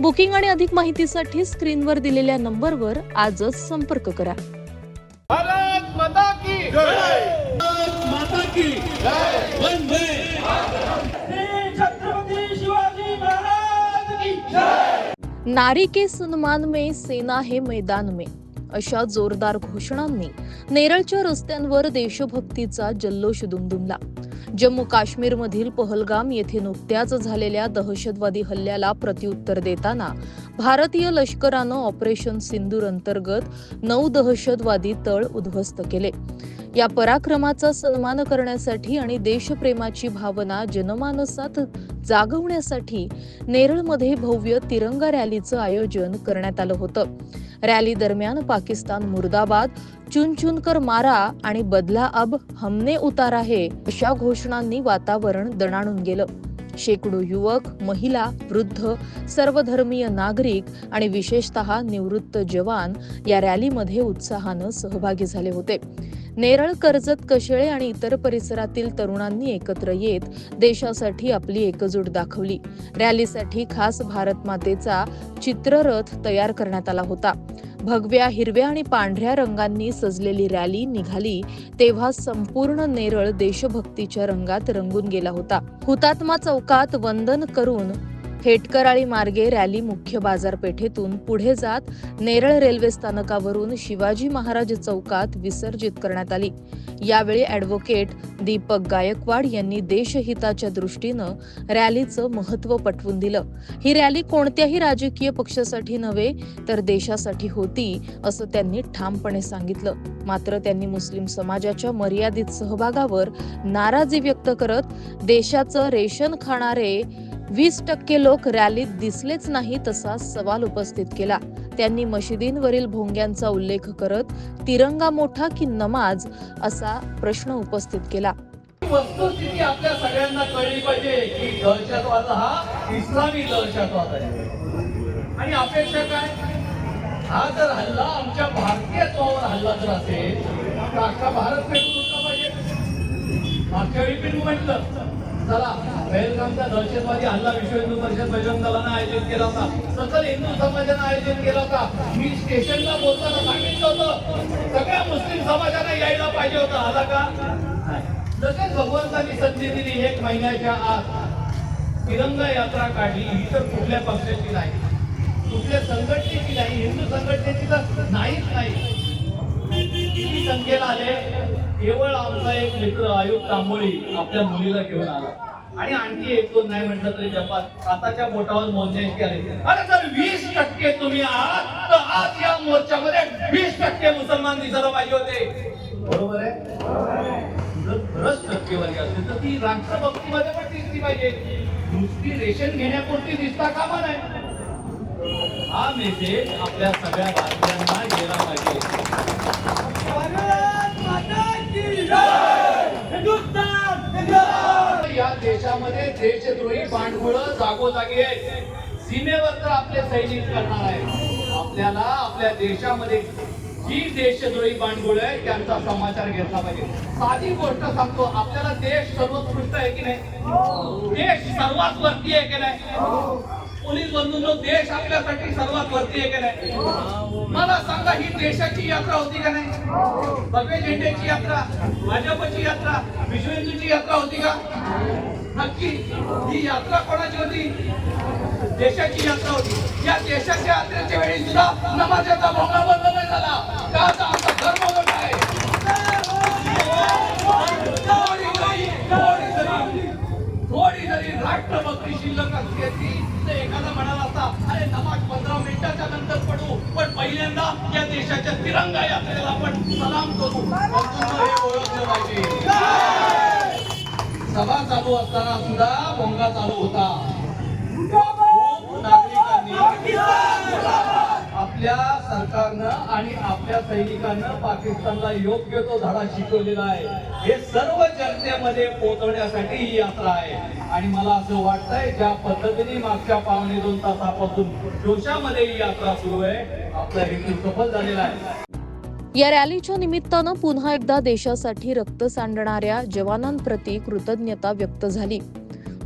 Booking आणि अधिक माहितीसाठी स्क्रीनवर दिलेल्या नंबरवर आजच संपर्क करा. भारत माता की माता की वंदे श्री छत्रपती शिवाजी महाराज की जय! नारी के सन्मान में सेना है मैदान में. अशा जोरदार घोषणांनी नेरळच्या रस्त्यांवर देशभक्तीचा जल्लोष दुमदुमला. जम्मू काश्मीरमधील पहलगाम येथे नुकत्याच झालेल्या दहशतवादी हल्ल्याला प्रत्युत्तर देताना भारतीय लष्करानं ऑपरेशन सिंदूर अंतर्गत नऊ दहशतवादी तळ उद्ध्वस्त केले. या पराक्रमाचा सन्मान करण्यासाठी आणि देशप्रेमाची भावना जनमानसात जागवण्यासाठी नेरळमध्ये भव्य तिरंगा रॅलीचं आयोजन करण्यात आलं होतं. रॅली दरम्यान पाकिस्तान मुर्दाबाद चुन चुन कर मारा आणि बदला अब हमने उतारा हे अशा घोषणांनी वातावरण दणाणून गेलं. शेकडो युवक महिला वृद्ध सर्वधर्मीय नागरिक आणि विशेषतः निवृत्त जवान या रॅलीमध्ये उत्साहानं सहभागी झाले होते. नेरळ कर्जत कशेळे आणि इतर परिसरातील तरुणांनी एकत्र येत देशासाठी आपली एकजूट दाखवली. रॅलीसाठी खास भारत मातेचा चित्ररथ तयार करण्यात आला होता. भगव्या हिरव्या आणि पांढऱ्या रंगांनी सजलेली रॅली निघाली तेव्हा संपूर्ण नेरळ देशभक्तीच्या रंगात रंगून गेला होता. हुतात्मा चौकात वंदन करून हेटकराळी मार्गे रॅली मुख्य बाजारपेठेतून पुढे जात नेरळ रेल्वे स्थानकावरून शिवाजी महाराज चौकात विसर्जित करण्यात आली. यावेळी ॲडव्होकेट दीपक गायकवाड यांनी देशहिताच्या दृष्टीनं रॅलीचं महत्त्व पटवून दिलं. ही रॅली कोणत्याही राजकीय पक्षासाठी नव्हे तर देशासाठी होती असं त्यांनी ठामपणे सांगितलं. मात्र त्यांनी मुस्लिम समाजाच्या मर्यादित सहभागावर नाराजी व्यक्त करत देशाचं रेशन खाणारे वीस टक्के लोक रॅलीत दिसलेच नाही तसा सवाल उपस्थित केला. त्यांनी मशिदींवरील भोंग्यांचा उल्लेख करत तिरंगा मोठा की नमाज असा प्रश्न उपस्थित केला. वस्तुस्थिती आपल्या सगळ्यांना कळली पाहिजे की दहशतवाद हा इस्लामी दहशतवाद आहे. आणि अपेक्षा काय? हा जर हल्ला आमच्या भारतीय तत्वावर हल्ला जर असेल तर अख्खा भारत पेटून उठला पाहिजे? मागच्या वेळी पण म्हटलं चला पहलगामचा दहशतवादी हल्ला विश्व हिंदू परिषद बजरंग दलानं आयोजित केला होता. सकल हिंदू समाजानं आयोजित केला होता. मी स्टेशनला बोलताना सांगितलं होतं सगळ्या मुस्लिम समाजाने यायला पाहिजे होतं. आला का? नाही. लगेच भगवंतांनी संधी दिली. एक महिन्याच्या आत तिरंगा यात्रा काढली. ही तर कुठल्या पक्षाची नाही. कुठल्या संघटनेची नाही. हिंदू संघटनेची तर नाहीच नाही. किती संख्येला आले? केवळ आमचा एक मित्र आयुक्त तांबोळी आपल्या मुलीला घेऊन आला. आणि आणखी एक दोन नाही म्हटलं तरी जपात. हाताच्या बोटावर मोजण्याची आले अरे जर वीस टक्के तुम्ही आहात तर आज या मोर्चामध्ये वीस टक्के मुसलमान दिसायला पाहिजे होते. बरोबर आहे? जर खरंच टक्केवारी असेल तर ती राष्ट्रभक्तीमध्ये पण दिसली पाहिजे. नुसती रेशन घेण्यापुरती दिसता कामा नाही. हा मेसेज आपल्या सगळ्या भारतीयांना गेला पाहिजे या देशामध्ये देशद्रोही पांडुळ जागोजागी आहेत. सीमेवर तर आपले सैनिक करणार आहे आपल्याला आपल्या देशामध्ये जी देशद्रोही बांडगुळ आहे त्यांचा समाचार घेतला पाहिजे. साधी गोष्ट सांगतो आपल्याला देश सर्वोत्कृष्ट आहे की नाही? देश सर्वात वरती आहे की नाही? पोलीस बंधूंनो देश आपल्यासाठी सर्वात वरती आहे की नाही? मला सांगा ही देशाची यात्रा होती का नाही? भगवे झेंडेची यात्रा भाजपची यात्रा विश्वेंदूची यात्रा होती का? नक्की ही यात्रा कोणाची होती? देशाची यात्रा होती. या देशाच्या यात्रेच्या वेळी सुद्धा नमाजाचा भोंगा बंद नाही झाला का तर आमचा धर्म मोठा आहे थोडी जरी थोडी जरी थोडी जरी राष्ट्रभक्ती शिल्लक तर एखादा म्हणाला असता अरे नमाज पंधरा मिनिटाच्या नंतर पडू पण पहिल्यांदा या देशाच्या तिरंगा यात्रेला आपण सलाम करू. हे ओळखलं पाहिजे. सभा चालू असताना सुद्धा भोंगा चालू होता. खूप नागरिकांनी आपल्या सरकारनं आणि आपल्या सैनिकांना पाकिस्तानला योग्य तो धडा शिकवलेला आहे. हे सर्व जनतेमध्ये पोहोचवण्यासाठी ही यात्रा आहे. आणि मला असं वाटतंय ज्या पद्धतीने मागच्या पावणे दोन तासापासून जोशामध्ये ही यात्रा सुरू आहे आपला हेतू सफल झालेला आहे. या रॅलीच्या निमित्तानं पुन्हा एकदा देशासाठी रक्त सांडणाऱ्या जवानांप्रती कृतज्ञता व्यक्त झाली.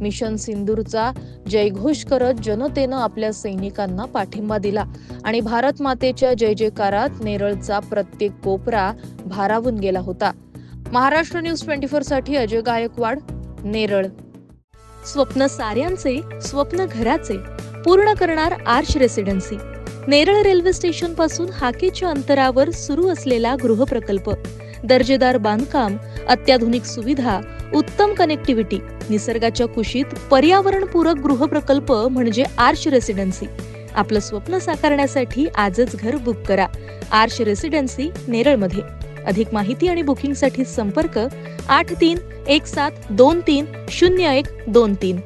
मिशन सिंदूरचा जयघोष करत जनतेनं आपल्या सैनिकांना पाठिंबा दिला. आणि भारत मातेच्या जय जयकारात नेरळचा प्रत्येक कोपरा भारावून गेला होता. महाराष्ट्र न्यूज ट्वेंटी फोरसाठी अजय गायकवाड नेरळ. स्वप्न साऱ्यांचे स्वप्न घराचे पूर्ण करणार आर्च रेसिडेन्सी. नेरळ रेल्वे स्टेशनपासून हाकेच्या अंतरावर सुरू असलेला गृहप्रकल्प. दर्जेदार बांधकाम अत्याधुनिक सुविधा उत्तम कनेक्टिव्हिटी निसर्गाच्या कुशीत पर्यावरणपूरक गृहप्रकल्प म्हणजे आर्श रेसिडेन्सी आपलं स्वप्न साकारण्यासाठी आजच घर बुक करा. आर्श रेसिडेन्सी नेरळमध्ये. अधिक माहिती आणि बुकिंगसाठी संपर्क आठ तीन एक सात दोन तीन शून्य एक दोन तीन.